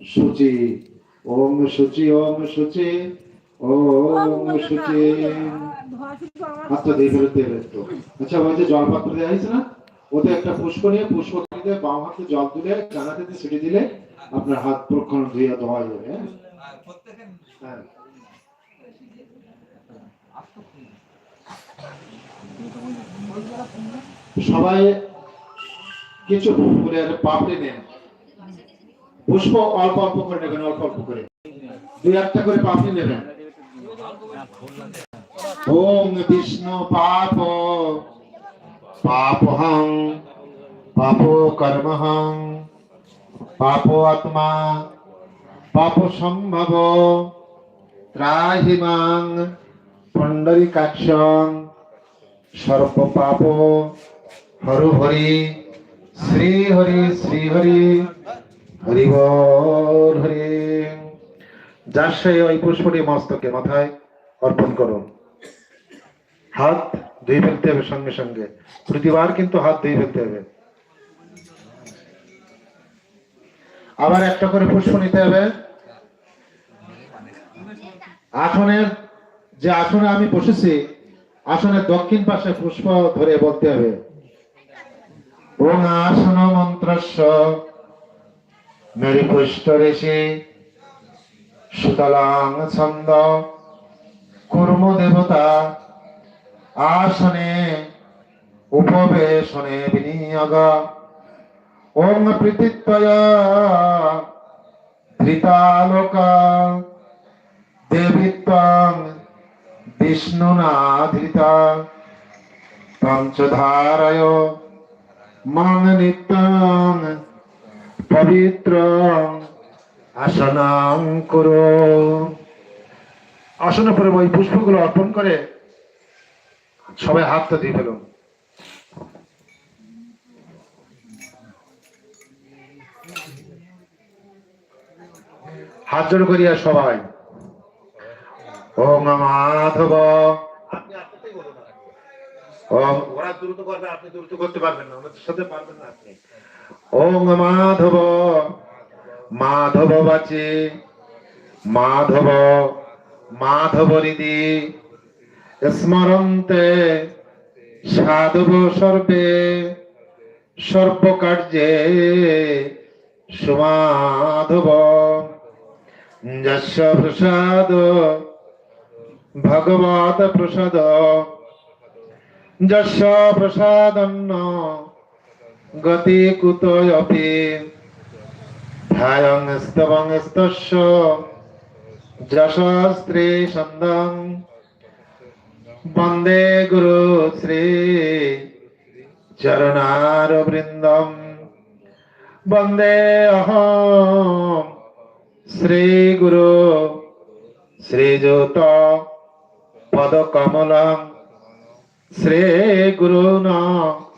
শুচি। ওম শুচি ওম শুচি ওম শুচি। একটু। আচ্ছা ওই যে জলপাত্র দেওয়া হয়েছে না, ওতে একটা পুষ্প নিয়ে, পুষ্প দিয়ে বাম হাতে জল ডানাতে দিয়ে দিলে আপনার হাত প্রক্ষণ ধুয়ে ধোয়া যাবে হ্যাঁ? হ্যাঁ। সবাই কিছু ফুলের পাপড়ি নেন। পুষ্প অল্প অল্প করে নেবেন, অল্প অল্প করে। দুই একটা করে পাপড়ি নেবেন। ওম বিষ্ণু পাপ, পাপহং, পাপ কর্মহং, পাপ আত্মা, পাপ সম্ভব, ত্রাহি মাং, পুণ্ডরিকাক্ষং সর্ব পাপ হরু হরি, শ্রী হরি শ্রী হরি। যার সেই ওই পুষ্পটি মস্তকে মাথায় অর্পণ হাত ধুয়ে ফেলতে হবে সঙ্গে সঙ্গে। প্রতিবার কিন্তু হাত ধুয়ে ফেলতে হবে। আবার একটা করে পুষ্প নিতে হবে। আসনের যে আসনে আমি বসেছি, আসনের দক্ষিণ পাশে পুষ্প ধরে বলতে হবে। আসন মন্ত্রস্য মেরি পুষ্ট ঋষি সুতলাং ছন্দ কুর্ম দেবতা আসনে, উপবেশনে বিনিয়োগ, ওং প্রীতিত্বয়, ধৃতালোক, দেবিত্বং, বিষ্ণুনাধৃতা, পঞ্চধারয়, মাং পবিত্র আসনাং করো। আসনে পরে ওই পুষ্পগুলো অর্পণ করে সবাই হাতটা দিয়ে ফেলুন হাত জোড় করিয়া সবাই। ওম মাধব। ওরা দ্রুত করবে, আপনি দ্রুত করতে পারবেন না ওনাদের সাথে পারবেন না আপনি। ওম মাধব। মাধব বাচে। মাধব। মাধব হৃদি স্মরন্তে সাধব সর্বে। সর্বকার্যে সুমাধব। যস্য প্রসাদ। ভগবত প্রসাদ। যস্য প্রসাদন্ন। গতি কুতয়পি যশস্ত্রী সন্দং। বন্দে গুরু শ্রী চরণার বৃন্দম বন্দে অহম শ্রী গুরু শ্রীযুত পদকমলং। শ্রী গুরুন বৈষ্ণবর্ষং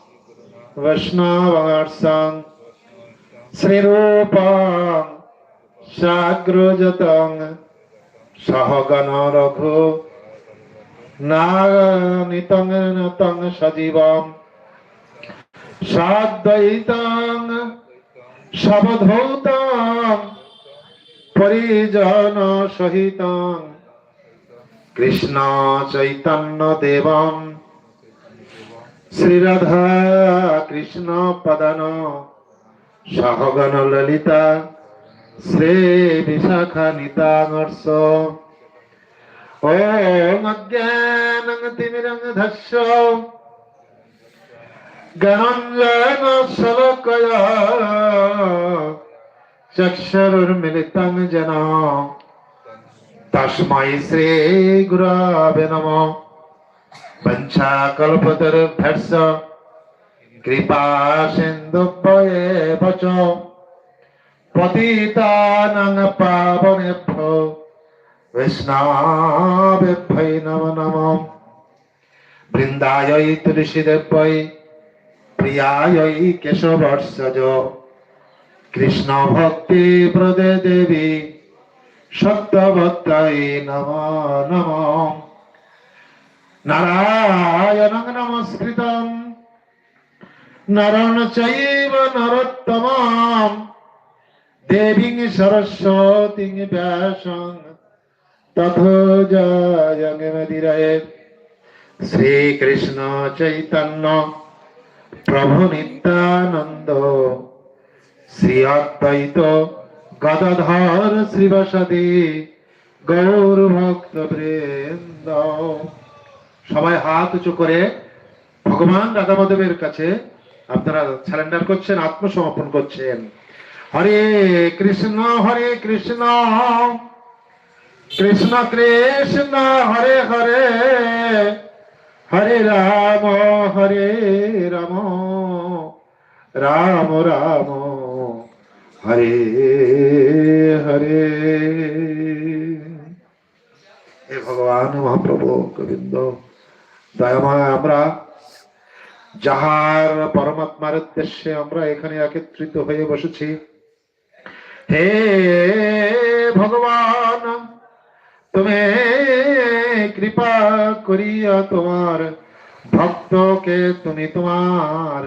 রঘু নাগনিতং নতং সজীবম সাদ্বৈতং সবধৌতং পরিজন সহিতং কৃষ্ণ চৈতন্য দেবম শ্রীরাধা কৃষ্ণ পদন, সহগণ ললিতা, শ্রী বিশাখা নিতাঙর্ষ ওম অজ্ঞানং তিমিরং ধস্য। জ্ঞানঞ্জন শলকয়া। চক্ষুর্মিলিতং যেন। তস্मै শ্রী গুরবে নম। পঞ্চাকল্পতরুভ্যশ্চ কৃপা সিন্ধুভ্যেব চ পতিতানাং পাবনেভ্যো। বৈষ্ণবেভ্যৈ নমো নমঃ। বৃন্দায় তুলসীদেব্যৈ প্রিয়ায় কেশবর্ষজ। কৃষ্ণ ভক্তি প্রদে দেবী সত্যবত্তাই নম নম। নারায়ণং নমস্কৃতম নরণ চৈব নরোত্তমম দেবীং সরস্বতীং ব্যাসং তথো শ্রীকৃষ্ণ চৈতন্য প্রভু নিত্যানন্দ শ্রী অদ্বৈত গদাধর শ্রীবাসাদি গৌর ভক্ত বৃন্দ সবাই হাত উঁচু করে ভগবান রাধা রাধামাধবের কাছে আপনারা স্যালেন্ডার করছেন, আত্মসমর্পণ করছেন। হরে কৃষ্ণ হরে কৃষ্ণ কৃষ্ণ কৃষ্ণ, হরে হরে হরে রাম হরে রাম রাম রাম, হরে হরে। হে ভগবান মহাপ্রভু, গোবিন্দ। আমরা যাহার পরমাত্মার উদ্দেশ্যে আমরা এখানে একত্রিত হয়ে বসেছি। হে ভগবান, তুমি কৃপা করিয়া তোমার ভক্তকে তুমি তোমার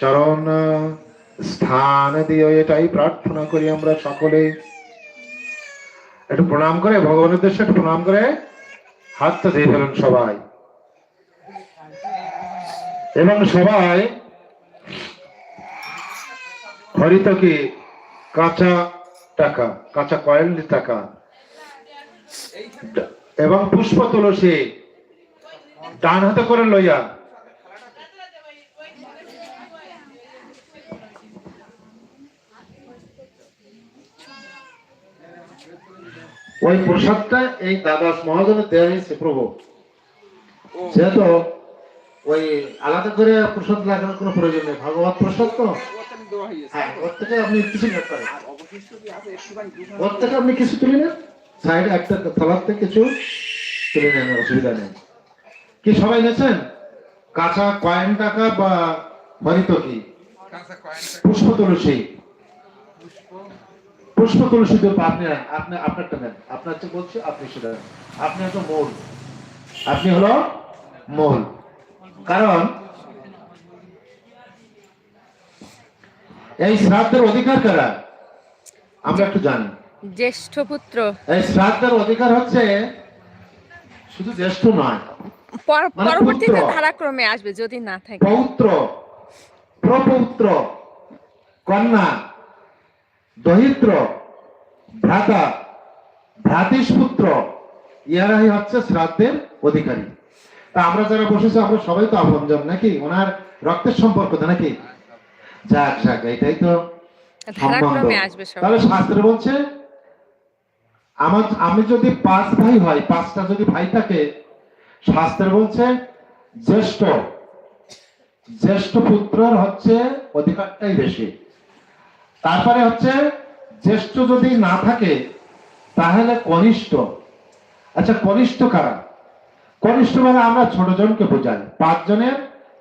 চরণ স্থান দিও, এটাই প্রার্থনা করি আমরা সকলে। একটু প্রণাম করে, ভগবানের একটু প্রণাম করে হাতটা দিয়ে ফেলুন সবাই। এবং সবাই হরিত কি? কাঁচা টাকা, কাঁচা কয়েল টাকা। এবং পুষ্প তুলসী, ডান হাতে করে লইয়া। ওই প্রসাদটা এই দ্বাদশ মহাজনের দেওয়া হয়েছে প্রভু। যেহেতু ওই আলাদা করে প্রসাদ লাগানোর কোনো প্রয়োজন নেই। ভগবত প্রসাদ তো? হ্যাঁ ওর থেকে আপনি কিছু ওর থেকে আপনি কিছু তুলে নেন? একটা কিছু তুলে নেন, অসুবিধা নেই। কি সবাই কাঁচা কয়েন টাকা বা পুষ্প তুলসী। পুষ্প আপনি আপনি আপনারটা নেন। আপনার বলছি, আপনি সেটা আপনি হলো মূল। আপনি হলো মূল। কারণ এই শ্রাদ্ধের অধিকার কারা? আমরা একটু জানি। জ্যেষ্ঠ পুত্র। এই শ্রাদ্ধের অধিকার হচ্ছে শুধু জ্যেষ্ঠ নয়। মানে পরবর্তীতে ধারাক্রমে আসবে যদি না থাকে। পৌত্র প্রপৌত্র কন্যা দহিত্র ভ্রাতা ভ্রাতিষ্পুত্র ইয়ারাই হচ্ছে শ্রাদ্ধের অধিকারী। তা আমরা যারা বসেছি আমরা সবাই তো আপনজন নাকি? ওনার রক্তের সম্পর্ক তো নাকি? যাক যাক এটাই তো তাহলে শাস্ত্রে বলছে আমার আমি যদি পাঁচ ভাই হয় পাঁচটা যদি ভাই থাকে শাস্ত্রে বলছে জ্যেষ্ঠ জ্যেষ্ঠ পুত্রর হচ্ছে অধিকারটাই বেশি। তারপরে হচ্ছে জ্যেষ্ঠ যদি না থাকে তাহলে কনিষ্ঠ। আচ্ছা কনিষ্ঠ কারা? কনিষ্ঠ মানে আমরা ছোট জনকে বোঝাই, পাঁচ জনের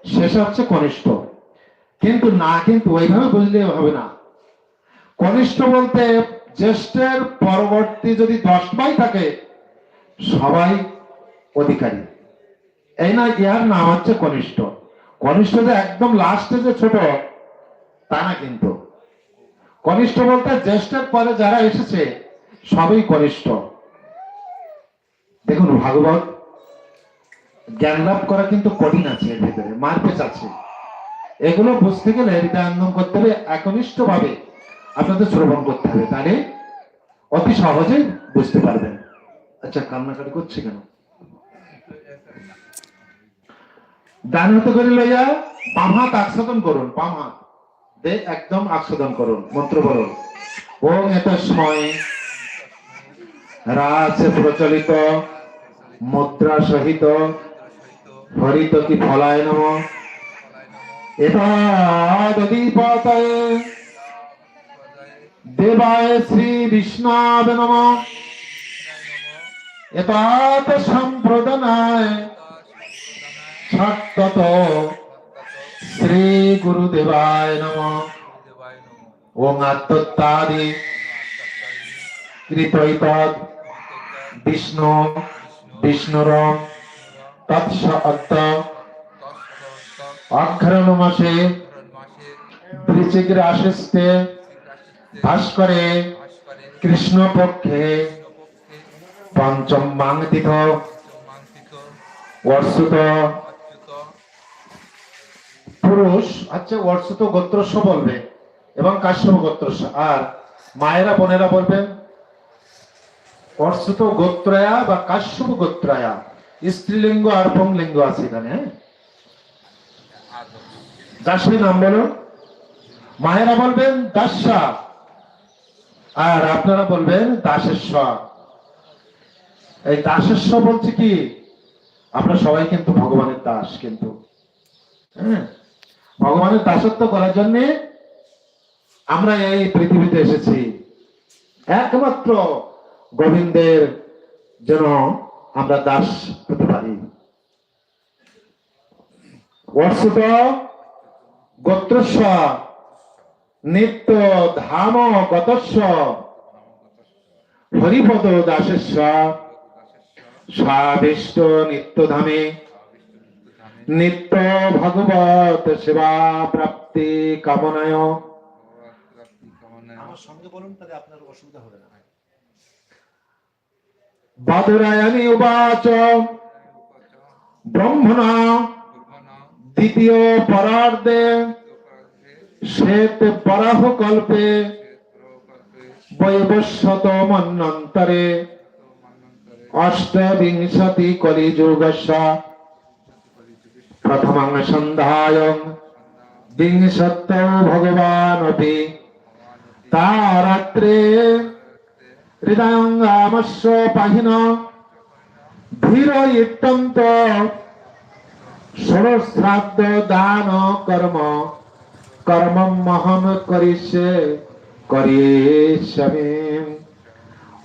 শেষে হচ্ছে কনিষ্ঠ। কিন্তু না, কিন্তু ওইভাবে বুঝলে হবে না। কনিষ্ঠ বলতে জ্যেষ্ঠের পরবর্তী যদি দশ ভাই থাকে, সবাই অধিকারী। এই না ইহার নাম হচ্ছে কনিষ্ঠ। কনিষ্ঠ যে একদম লাস্টে যে ছোট, তা না কিন্তু। কনিষ্ঠ বলতে জ্যেষ্ঠের পরে যারা এসেছে, সবই কনিষ্ঠ। দেখুন ভাগবত জ্ঞান লাভ করা কিন্তু কঠিন আছে এর ভিতরে মারপেচ আছে। এগুলো বুঝতে গেলে হৃদয়ঙ্গম করতে হবে একনিষ্ঠ ভাবে আপনাদের শ্রবণ করতে হবে, তাহলে অতি সহজেই বুঝতে পারবেন। আচ্ছা কান্নাকাটি করছে কেন? ডান হাতে করে লইয়া বাম হাত আকসাদন করুন, বাম হাত। দে একদম আকসাদন করুন, মন্ত্র বলুন ওম এত সময় রাজে প্রচলিত, মুদ্রা সহিত হরিত কি ফলায় নম? এতাদীপতয়ে দেবায় শ্রী বিষ্ণাবে নম। এতাত সম্প্রদানায় সত্যত শ্রী গুরুদেবায় নম। ওং আত্মত্যাদি কৃতৈতদ বিষ্ণু বিষ্ণুরম। অক্ষরণ মাসে বৃশ্চিক রাশিস্তে ভাস্করে কৃষ্ণ পক্ষে পঞ্চম মাংতিথ অচ্যুত পুরুষ আচ্ছা বর্ষুত গোত্রস্ব বলবে এবং কাশ্যপ গোত্রস্ব। আর মায়েরা, বোনেরা বলবেন অর্ষুত গোত্রয়া বা কাশ্যপ গোত্রয়া। স্ত্রীলিঙ্গ আর পুংলিঙ্গ আছে এখানে হ্যাঁ? দাসী নাম বলুন মায়েরা বলবেন দাসা, আর আপনারা বলবেন দাসেশ্বর। এই দাসেশ্বর বলছে কি, আমরা সবাই কিন্তু ভগবানের দাস কিন্তু হ্যাঁ? ভগবানের দাসত্ব করার জন্য আমরা এই পৃথিবীতে এসেছি। একমাত্র গোবিন্দের যেন আমরা দাস হতে পারি। বর্ষিত গোত্রস্ব, নিত্য ধাম গতস্ব, হরিপদ দাসস্ব, স্বাদিষ্ট নিত্যধামে নিত্য ভগবত সেবা প্রাপ্তি কামনায়। আমার সঙ্গে বলুন, তাহলে আপনার অসুবিধা হবে না। বাদরায়ণী উবাচ ব্রহ্মণা, দ্বিতীয় পরার্ধে। শ্বেত বরাহ কল্পে বৈবস্বত মন্বন্তরে অষ্টবিংশতি কলিযুগস্য। প্রথমং সন্ধ্যায়ং। বিংশত্যৌ ভগবানপি। তারাত্রে হৃদয়ঙ্গামস্য পাহিন। ধীর ইত্যন্ত ষোড়শ্রাদ্ধ দান কর্ম। কর্মমহম করিষ্যে, করিষ্যামি।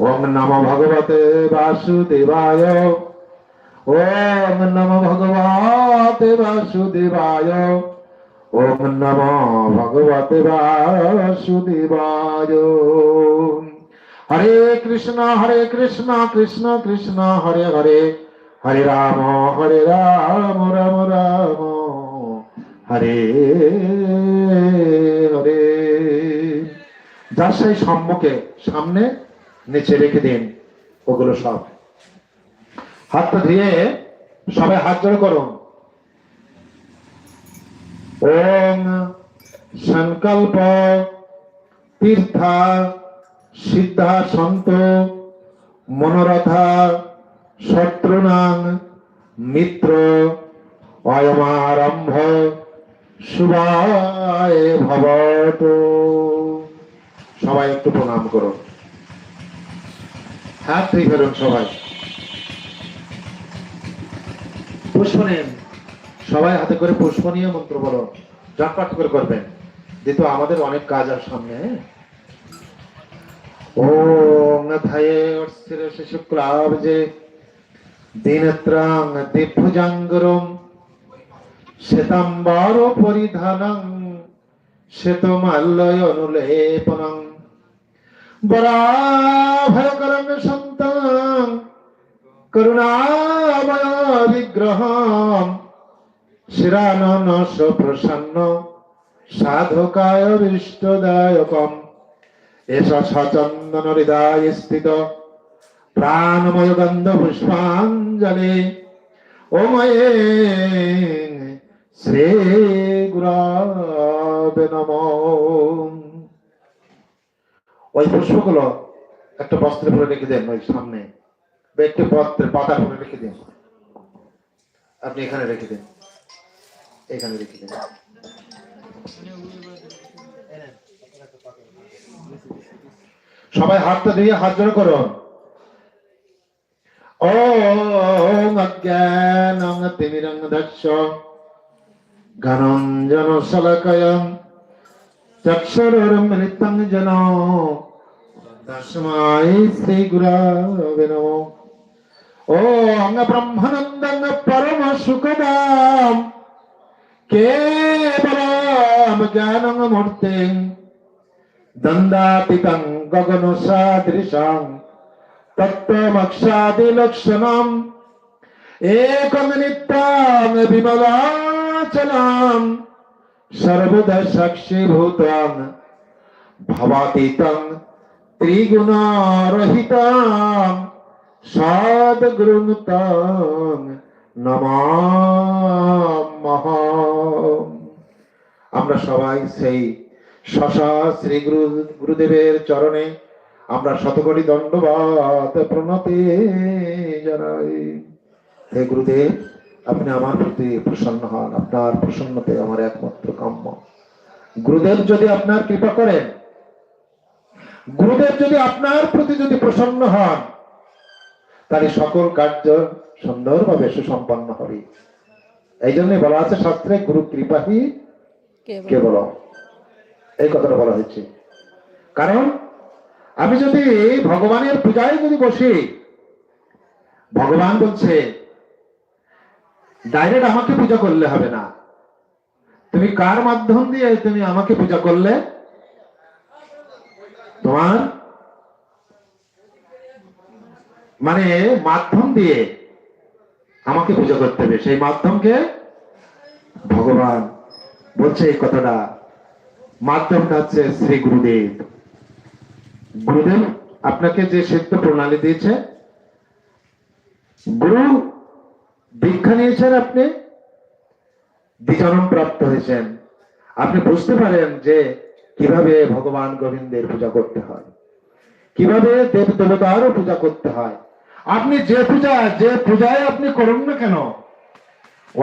ওম নম ভগবতে বাসুদেবায়। ওম নম ভগবতে বাসুদেবায়। ওম নম ভগবতে বাসুদেবায়। হরে কৃষ্ণ হরে কৃষ্ণ কৃষ্ণ কৃষ্ণ, হরে হরে। হরে রাম হরে রাম রাম রাম। হরে হরে। যার সেই সম্মুখে, সামনে, নিচে রেখে দিন ওগুলো সব। হাতটা ধুয়ে সবাই হাত জোড় করুন। ওম সংকল্প, তীর্থা সিদ্ধা সন্ত মনোরথা, শত্রুনাং, মিত্র, অয়মারম্ভ, শুভায় ভবত। সবাই একটু প্রণাম করুন। হাত ফেলুন সবাই। পুষ্প নিন। সবাই হাতে করে পুষ্প নিয়ে মন্ত্র বলো। জটপাট করে করবেন। যেহেতু আমাদের অনেক কাজ আর সামনে হ্যাঁ? ওম নথায়ে অর্স্থির শুক্লাবজে দিনত্রাং দিভুজাঙ্গরম শ্বেতাম্বর পরিধানং। শ্বেতমাল্যয় অনুলেপনং বরাভয়করং সন্তাং। করুণাময় এষ সচন্দন হৃদয় স্থিত প্রাণময় গন্ধ পুষ্পাঞ্জলি ওময়ে শ্রী গুরাবে নম। ওই পুষ্পগুলো একটা বস্ত্রে ভরে রেখে দেন ওই সামনে। একটি পত্রে পাতা ভরে রেখে দিন। আপনি এখানে রেখে দিন। এখানে রেখে দিন। সবাই হাতটা দিয়ে হাত জোড় করুন ওম অজ্ঞানং তিমিরং দক্ষ ঘনঞ্জন শলকয়ং চক্ষুরমৃতং জন। তস্মাই শ্রী গুরবে নমঃ। ওম ব্রহ্মানন্দং পরম সুখদাম। কেবলম জ্ঞানং মূর্তিং। দন্দাতিকং গগন সাদৃশং তত্ত্বমক্ষাদিলক্ষণম একং নিত্যং বিমলাচলম সর্বদা সাক্ষীভূতং ভবাতীতং ত্রিগুণরহিতং সদ্গুরুতং নমামহম আমরা সবাই সেই শশা শ্রী গুরু গুরুদেবের চরণে আমরা শতকোটি দণ্ডবাদ প্রণতি জানাই। হে গুরুদেব আপনি আমার প্রতি প্রসন্ন হন। আপনার প্রসন্নতে আমার একমাত্র কাম্য। গুরুদেব যদি আপনার কৃপা করেন গুরুদেব যদি আপনার প্রতি যদি প্রসন্ন হন তাহলে সকল কার্য সুন্দরভাবে সুসম্পন্ন হবে। এই জন্য বলা আছে শাস্ত্রে গুরু কৃপাহি কেবল এই কথাটা বলা হয়েছে। কারণ, আমি যদি ভগবানের পূজায় যদি বসি, ভগবান বলছে ডাইরেক্ট আমাকে পূজা করলে হবে না। তুমি কার মাধ্যম দিয়ে তুমি আমাকে পূজা করলে? তোমার মানে মাধ্যম দিয়ে আমাকে পূজা করতে হবে। সেই মাধ্যমকে ভগবান বলছে এই কথাটা। মাধ্যমটা হচ্ছে শ্রী গুরুদেব। গুরুদেব আপনাকে যে সিদ্ধ প্রণালী দিয়েছে, গুরু দীক্ষা নিয়েছেন আপনি দ্বিচরণ প্রাপ্ত হয়েছেন। আপনি বুঝতে পারেন যে কীভাবে ভগবান গোবিন্দের পূজা করতে হয়, কীভাবে দেব দেবতারও পূজা করতে হয়। আপনি যে পূজা, যে পূজায় আপনি করুন না কেন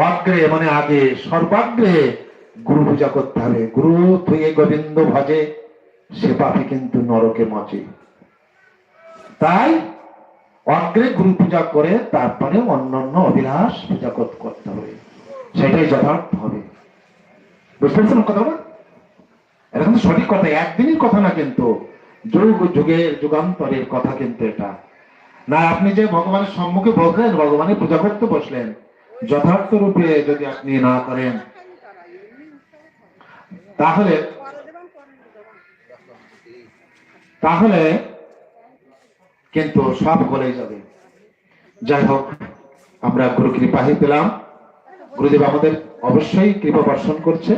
অগ্রে মানে আগে সর্বাগ্রে গুরু পূজা করতে হবে গুরু থুয়ে গোবিন্দ ভজে, সে পাপি কিন্তু নরকে মজে তাই অগ্রে গুরু পূজা করে তারপরে অন্যান্য অভিলাষ পূজা করতে হবে। সেটাই যথার্থ হবে। বুঝতে পারছেন কথা না এটা কিন্তু সঠিক কথা, একদিনের কথা না কিন্তু, যুগ যুগের যুগান্তরের কথা কিন্তু এটা। না, আপনি যে ভগবানের সম্মুখে বসলেন, ভগবানের পূজা করতে বসলেন, যথার্থ রূপে যদি আপনি না করেন তাহলে তাহলে কিন্তু সব গলেই যাবে। যাই হোক, আমরা গুরু কৃপাহি পেলাম। গুরুদেব আমাদের অবশ্যই কৃপা বর্ষণ করছে।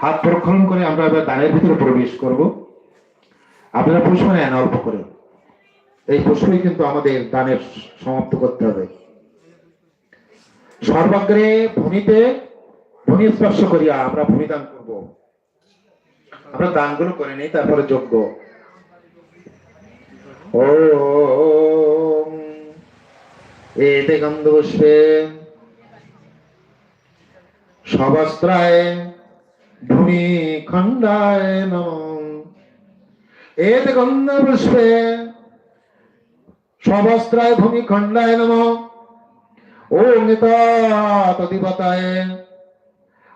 হাত প্রক্ষরণ করে আমরা এবার দানের ভিতরে প্রবেশ করব। আপনারা পুষ্প নেন অল্প করে। এই পুষ্পই কিন্তু আমাদের দানের সমাপ্ত করতে হবে। সর্বাগ্রে ভূমিতে ভূমি স্পর্শ করিয়া আমরা ভূমি দান করব। আমরা দানগুলো করে নিই, তারপরে যোগ্য ও এতে গন্ধ পুষ্পে সবস্ত্রায় ভূমি খণ্ডায় নম। এতে গন্ধ পুষ্পে সবস্ত্রায় ভূমি খণ্ডায় নম। ওং তদিবতায়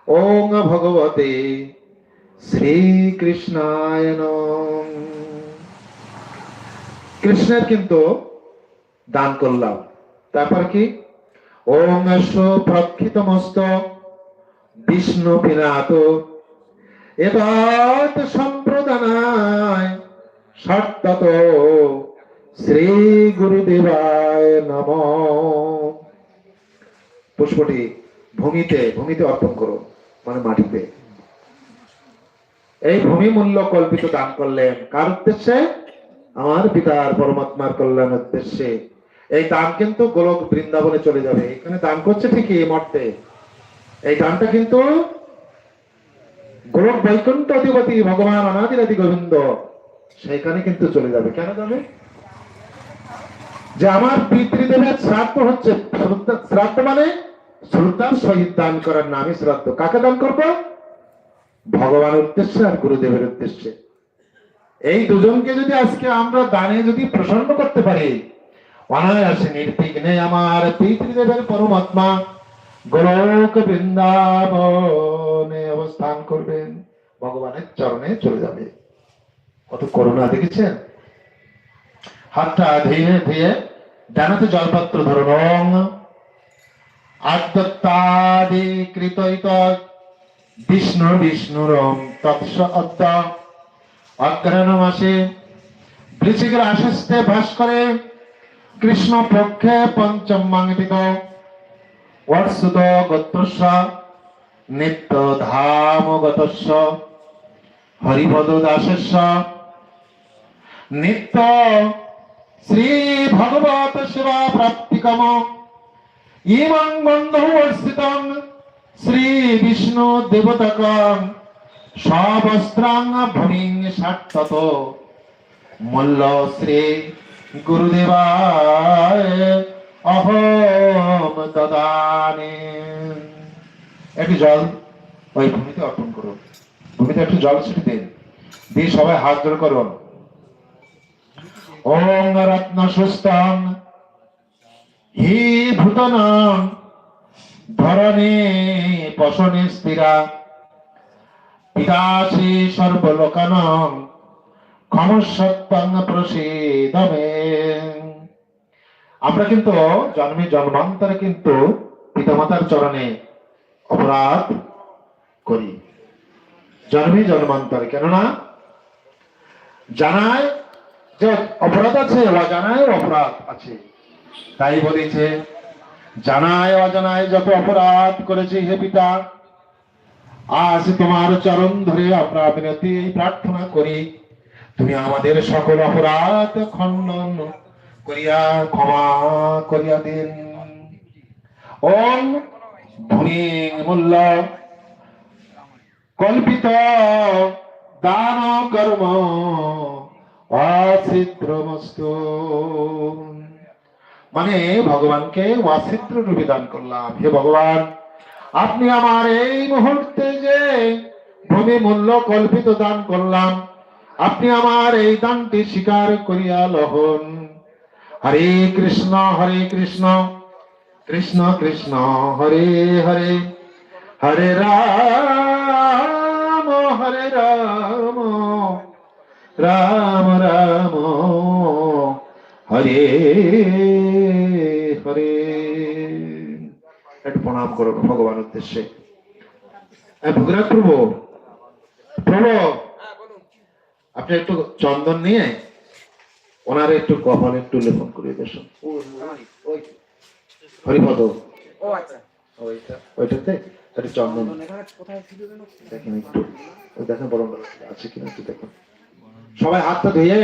ওং ভগবতে শ্রীকৃষ্ণায় কৃষ্ণের কিন্তু দান করলাম। তারপর কি? ওং প্রক্ষিত মস্ত বিষ্ণু পিনাত। এতৎ সম্প্রদানায় সত্তত শ্রী গুরুদেবায় নম। পুষ্পটি ভূমিতে ভূমিতে অর্পণ করো মানে মাটিতে। এই ভূমি মূল্য কল্পিত দান করলেন কার উদ্দেশ্যে? আমার পিতার পরমাত্মার কল্যাণ উদ্দেশ্যে। এই দান কিন্তু গোলক বৃন্দাবনে চলে যাবে। এখানে দান করছে ঠিকই মর্তে। এই দানটা কিন্তু গোলক বৈকুণ্ঠ অধিপতি ভগবান অনাদিরাদি গোবিন্দ সেখানে কিন্তু চলে যাবে। কেন যাবে? যে আমার পিতৃদেবের শ্রাদ্ধ হচ্ছে, শ্রাদ্ধ মানে শ্রদ্ধার সহিত দান করার নামই শ্রাদ্ধ। কাকে দান করব? ভগবানের উদ্দেশ্যে আর গুরুদেবের উদ্দেশ্যে। এই দুজনকে যদি আজকে আমরা দানে যদি প্রসন্ন করতে পারি, অনায়াসে নির্বিঘ্নে আমার পিতৃদেবের পরমাত্মা গোলক বৃন্দাবনে অবস্থান করবেন। ভগবানের চরণে চলে যাবে। কত করুণা, দেখেছেন? হাতটা ধীরে ধীরে ডানাতে জলপাত্র ধরুন আদ্যত্তাদি কৃতইত বিষ্ণু বিষ্ণুরম তৎস অদ্য। অগ্রহণ মাসে বৃশ্চিকের আশিস্তে ভাস করে কৃষ্ণ পক্ষে পঞ্চম মাঙ্গিত বর্ষুত গোত্রস্য নিত্য ধাম গতস্য, হরিপদ দাসস্য। নিত্য শ্রী ভগবত সেবা প্রাপ্তিকম। ইমং গন্ধর্ষিতং শ্রী বিষ্ণু দেবতাকং সবস্ত্রাং ভূমিং সাক্ষত মল্ল শ্রী গুরুদেবায় অহম দদানে একটু জল, ওই ভূমিতে অর্পণ করুন। ভূমিতে একটু জল ছিটি দিন। দিয়ে সবাই হাত জোড় করুন। ওং রত্ন সুস্তং হি ভূতনাম ধরণে পশনে স্থিরা পিতাশি প্রসীদমে। আমরা কিন্তু জন্মে জন্মান্তরে কিন্তু পিতামাতার চরণে অপরাধ করি। জন্মে জন্মান্তরে, কেননা জানায় যে অপরাধ আছে অজানায় অপরাধ আছে। তাই বলেছে, জানায় অজানায় যত অপরাধ করেছে হে পিতা, আজ তোমার চরণ ধরে আমরা বিনতি, প্রার্থনা করি, তুমি আমাদের সকল অপরাধ খণ্ডন করিয়া, ক্ষমা করিয়া দিন। ওম ভূমি মূল্য কল্পিত দান কর্ম অছিদ্রমস্তু। মানে ভগবানকে অছিদ্র রূপে দান করলাম। হে ভগবান, আপনি আমার এই মুহূর্তে যে ভূমি মূল্য কল্পিত দান করলাম, আপনি আমার এই দানটি স্বীকার করিয়া লহন। হরে কৃষ্ণ হরে কৃষ্ণ কৃষ্ণ কৃষ্ণ, হরে হরে হরে রাম হরে রাম রাম হরে হরে। একটু প্রণাম করো ভগবান উদ্দেশ্যে। ভোগরাজ প্রভু প্রভু আপনি একটু চন্দন নিয়ে ওনার একটু কপালে একটু লেপন করে দেবেন হরিপদ। ও আচ্ছা। ওইটা ওইটাতে একটু চন্দন। কোথায় দেখেন একটু। দেখেন বরং আছে কিনা একটু দেখুন। সবাই হাতটা ধুয়ে